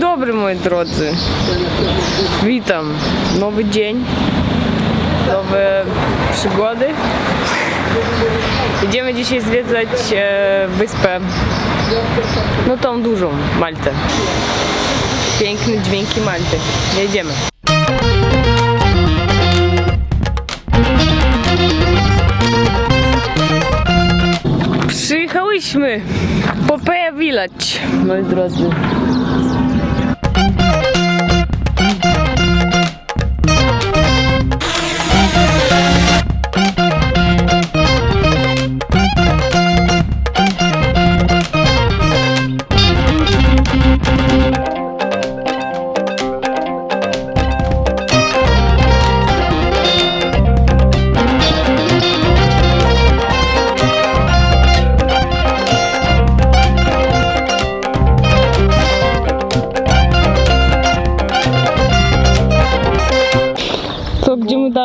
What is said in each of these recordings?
dobry moi drodzy. Witam. Nowy dzień. Nowe przygody. Idziemy dzisiaj zwiedzać e, wyspę. No tą dużą, Maltę. Piękne dźwięki Malty. Jedziemy. Przyjechałyśmy. Popeja Village, moi drodzy.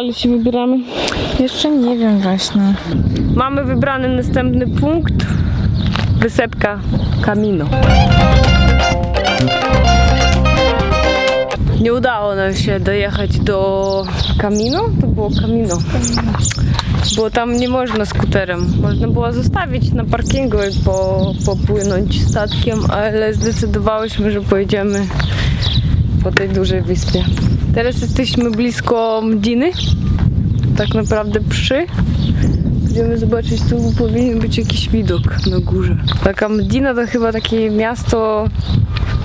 Dalej się wybieramy? Jeszcze nie wiem właśnie. Mamy wybrany następny punkt. Wysepka Camino. Nie udało nam się dojechać do Camino. To było Camino. Bo tam nie można skuterem. Można było zostawić na parkingu i po, popłynąć statkiem, ale zdecydowałyśmy, że pojedziemy po tej dużej wyspie. Teraz jesteśmy blisko Mdiny. Tak naprawdę przy. Idziemy zobaczyć, tu powinien być jakiś widok na górze. Taka Medina to chyba takie miasto,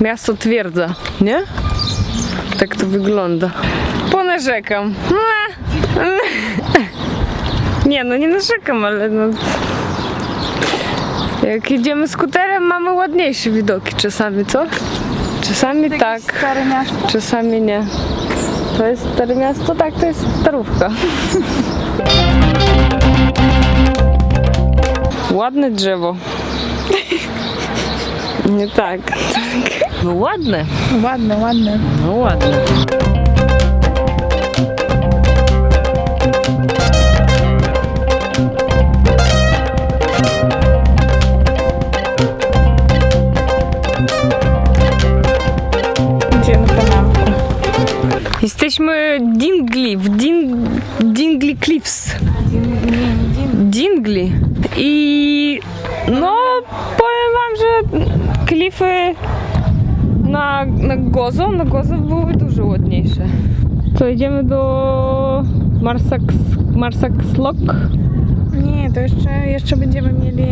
miasto twierdza, nie? Tak to wygląda. Ponarzekam. Nie, no nie narzekam, ale no... Jak jedziemy skuterem, mamy ładniejsze widoki czasami, co? Czasami tak, czasami nie. To jest stare miasto? Tak, to jest starówka. Ładne drzewo. Nie tak. No ładne. Ładne, ładne. No ładne. Gozo, na Gozo były dużo ładniejsze. Co, idziemy do Marsax, Marsaxlok? Nie, to jeszcze, jeszcze będziemy mieli...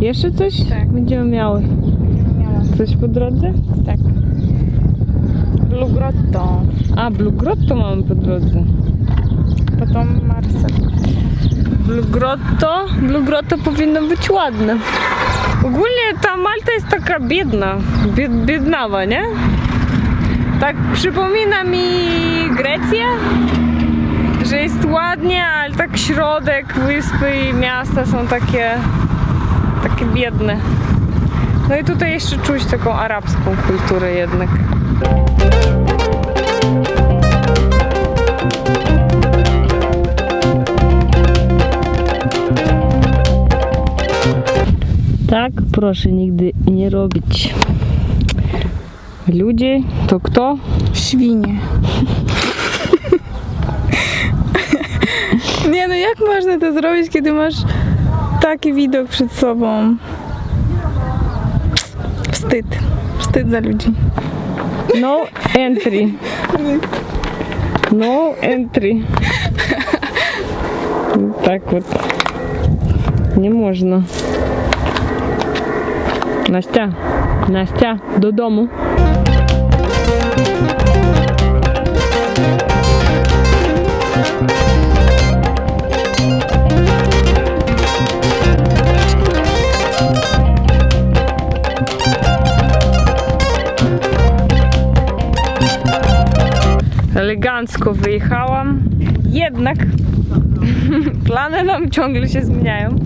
Jeszcze coś? Tak. Będziemy miały. Będziemy miała. Coś po drodze? Tak. Blue Grotto. A, Blue Grotto mamy po drodze. Potem Marcel. Blue Grotto, Blue Grotto powinno być ładne. Ogólnie ta Malta jest taka biedna, bied, biednawa, nie? Tak przypomina mi Grecję, że jest ładnie, ale tak środek wyspy i miasta są takie, takie biedne. No i tutaj jeszcze czuć taką arabską kulturę jednak. Tak, proszę nigdy nie robić. Ludzie to kto? Świnie. Nie no, jak można to zrobić, kiedy masz taki widok przed sobą? Wstyd. Wstyd za ludzi. No entry. No entry. Tak вот. Nie można. Настя, Nastia, do domu. Elegancko wyjechałam, jednak plany nam ciągle się zmieniają.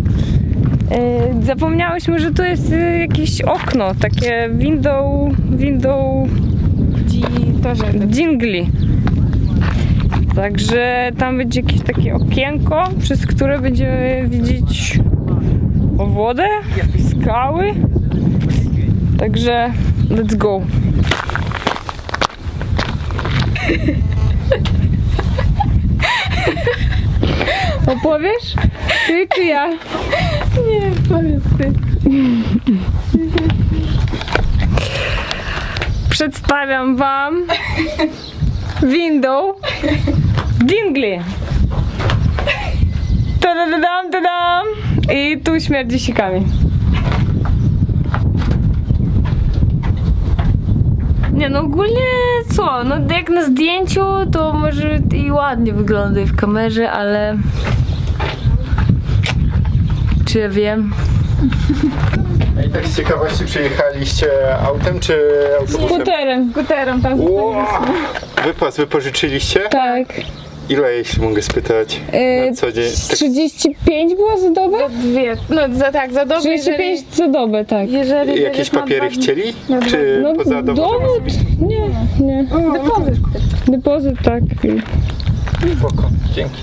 E, Zapomniałyśmy, że tu jest e, jakieś okno, takie window, window dingli. Także tam będzie jakieś takie okienko, przez które będziemy widzieć wodę, skały. Także let's go. Opowiesz? Ty czy ja? Nie, powiedz ty. Przedstawiam wam window Dingley. Tadadam, tadam. I tu śmierdzi sikami. Nie no ogólnie co, no jak na zdjęciu to może i ładnie wygląda w kamerze, ale czy ja wiem? I tak z ciekawości przyjechaliście autem czy autobusem? Skuterem. Skuterem tam Wow. Wypas wypożyczyliście? Tak. Ile, jeśli mogę spytać? Yy, Na co dzień? Tak, 35 było za dobę? Dwie. No za, tak, za dobę, 35 za dobę, tak. jeżeli jakieś papiery chcieli? Czy No poza dowodem dowód? osobistym? Nie, nie. Depozyt. Depozyt, tak. Spoko, dzięki.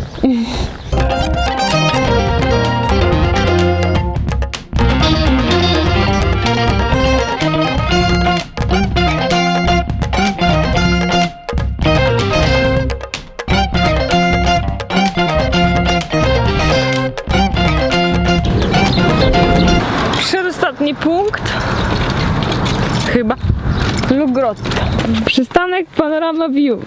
Przystanek Panorama View.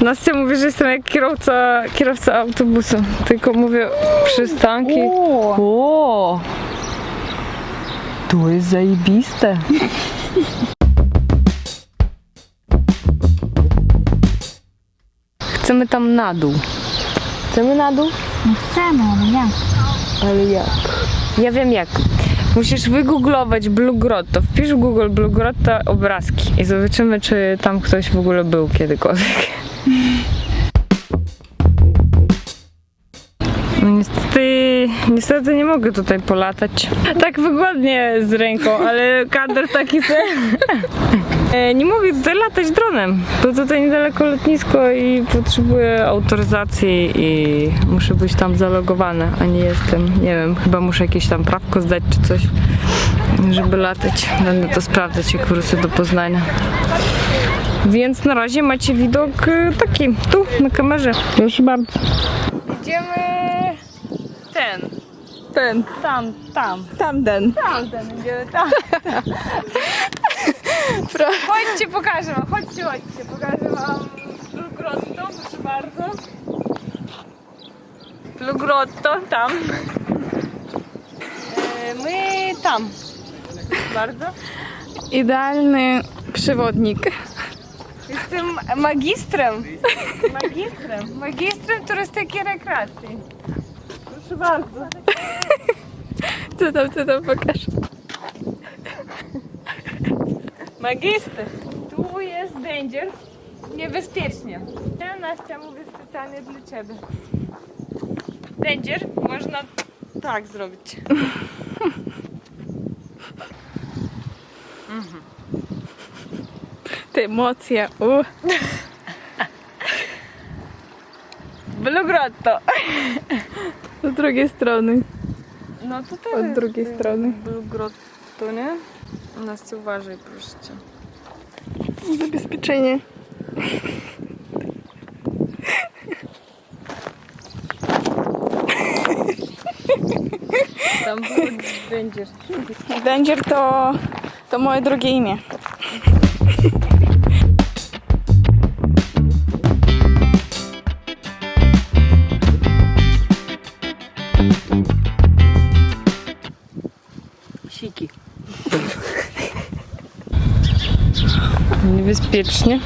Nastia mówi, że jestem jak kierowca, kierowca autobusu. Tylko mówię przystanki. O. O! To jest zajebiste. Chcemy tam na dół. Chcemy na dół? Chcemy, ale jak? Ale jak? Ja wiem jak. Musisz wygooglować Blue Grotto. Wpisz w Google Blue Grotto obrazki i zobaczymy, czy tam ktoś w ogóle był kiedykolwiek. No niestety, niestety nie mogę tutaj polatać. Tak wygodnie z ręką, ale kadr taki se. E, Nie mogę tutaj latać dronem, bo tutaj niedaleko lotnisko i potrzebuję autoryzacji i muszę być tam zalogowana, a nie jestem, nie wiem, chyba muszę jakieś tam prawko zdać czy coś, żeby latać. Będę to sprawdzać, jak wrócę do Poznania. Więc na razie macie widok e, taki, tu na kamerze. Proszę bardzo. Idziemy ten, Ten. tam, tam. Tamten. Tamten, idziemy tam. Chodźcie, pokażę wam, chodźcie, chodźcie, pokażę wam Plugrotto, proszę bardzo. Plugrotto, tam. E, My tam. Proszę bardzo. Idealny przewodnik. Jestem magistrem. Magistrem. Magistrem turystyki i rekreacji. Proszę bardzo. Co tam, co tam pokaż? Magister. Tu jest danger. Niebezpiecznie. Ja Nastia mówię specjalnie dla ciebie. Danger można tak zrobić. Te emocje. Uh. Blue Grotto. Z drugiej strony. No to też Od jest drugiej strony. Blue Grotto, Nastia uważaj proszę cię. Zabezpieczenie. Tam był danger. Danger to, to moje drugie imię. першня.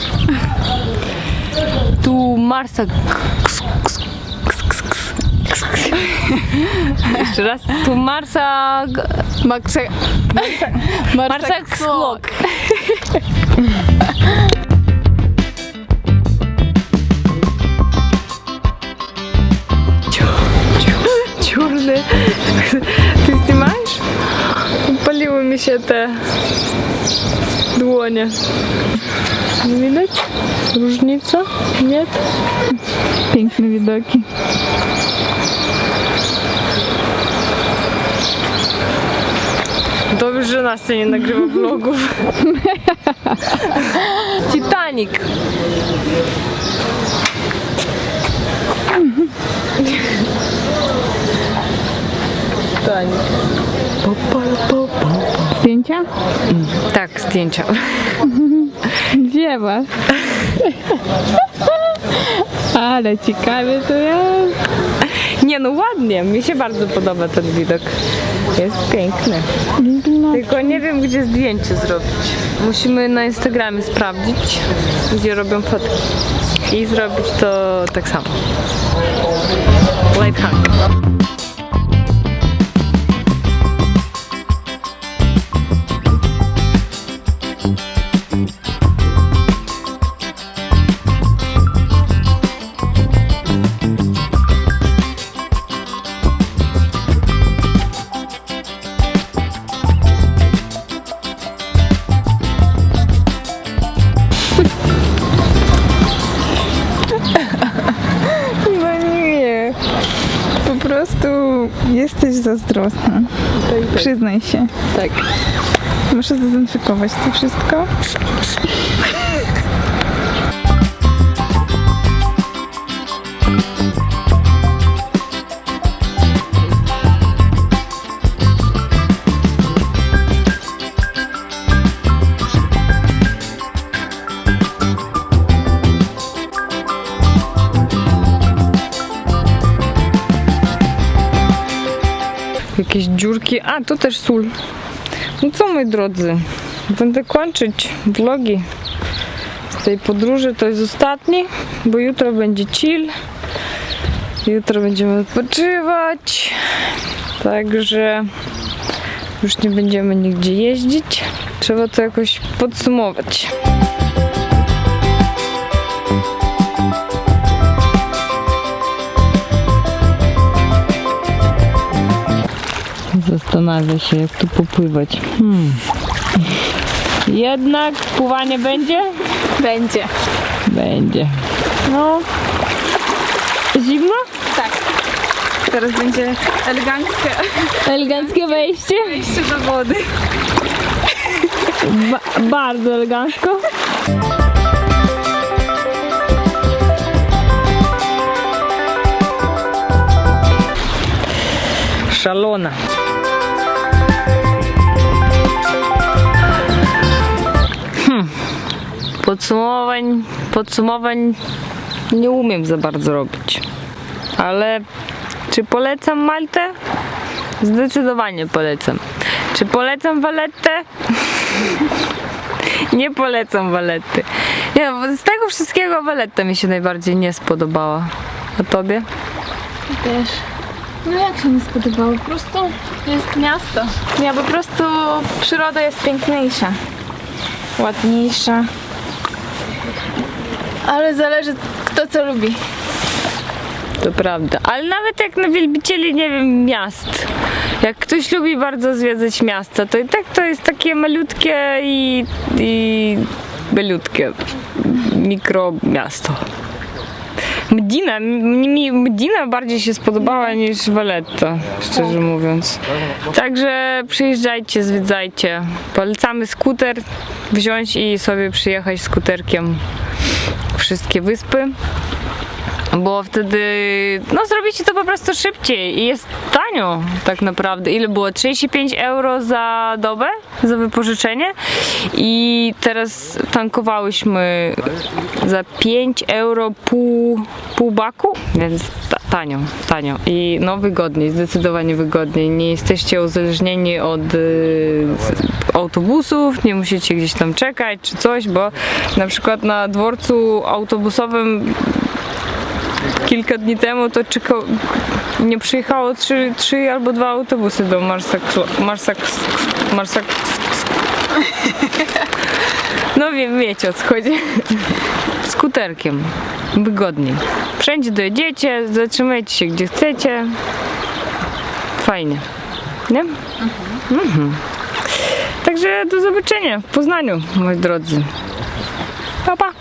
Ту Марса Ще раз. Ту Марса Марса Марса Кслок. Черная. Ты снимаешь? Полил это. Się te dłonie. Nie widać? Różnica? Nie? Piękne widoki. Dobrze, że nas nie nagrywa vlogów. Titanic. Titanic. Zdjęcia? Tak, zdjęcia. Gdzie masz? Ale ciekawie to jest. Nie no, ładnie. Mi się bardzo podoba ten widok. Jest piękny. No, Tylko nie wiem, gdzie zdjęcie zrobić. Musimy na Instagramie sprawdzić, gdzie robią fotki. I zrobić to tak samo. Lifehack. Przyznaj się. Tak. Muszę zdezynfekować to wszystko. A, to też sól. No co, moi drodzy, będę kończyć vlogi z tej podróży. To jest ostatni, bo jutro będzie chill. Jutro będziemy odpoczywać. Także już nie będziemy nigdzie jeździć. Trzeba to jakoś podsumować. Zastanawia się, jak tu popływać. Hmm. Jednak pływanie będzie? Będzie. Będzie. No. Zimno? Tak. Teraz będzie eleganckie Eleganckie wejście? wejście do wody. Ba- bardzo elegancko. Szalona. Podsumowań, podsumowań nie umiem za bardzo robić. Ale czy polecam Maltę? Zdecydowanie polecam. Czy polecam Valettę? Nie polecam Valetty. Nie, z tego wszystkiego Valetta mi się najbardziej nie spodobała. A tobie? Też. No jak się nie spodobało? Po prostu jest miasto. Nie, po prostu przyroda jest piękniejsza. Ładniejsza. Ale zależy kto co lubi. To prawda. Ale nawet jak na wielbicieli, nie wiem, miast. Jak ktoś lubi bardzo zwiedzać miasta, to i tak to jest takie malutkie i, i belutkie mikromiasto. Medina, mi Medina bardziej się spodobała niż Valletta, szczerze mówiąc. Także przyjeżdżajcie, zwiedzajcie. Polecamy skuter wziąć i sobie przyjechać skuterkiem wszystkie wyspy bo wtedy no zrobicie to po prostu szybciej i jest tanio tak naprawdę. Ile było? 35 euro za dobę za wypożyczenie i teraz tankowałyśmy za 5 euro pół, pół baku, więc ta, tanio, tanio i no wygodniej, zdecydowanie wygodniej. Nie jesteście uzależnieni od y, autobusów, nie musicie gdzieś tam czekać czy coś, bo na przykład na dworcu autobusowym kilka dni temu to czeka... nie przyjechało trzy, trzy albo dwa autobusy do Marsak... Marsak... Marsak... No wie, wiecie o co chodzi. Skuterkiem. Wygodniej. Wszędzie dojedziecie, zatrzymajcie się gdzie chcecie. Fajnie. Nie? Mhm. Także do zobaczenia w Poznaniu, moi drodzy. Pa, pa.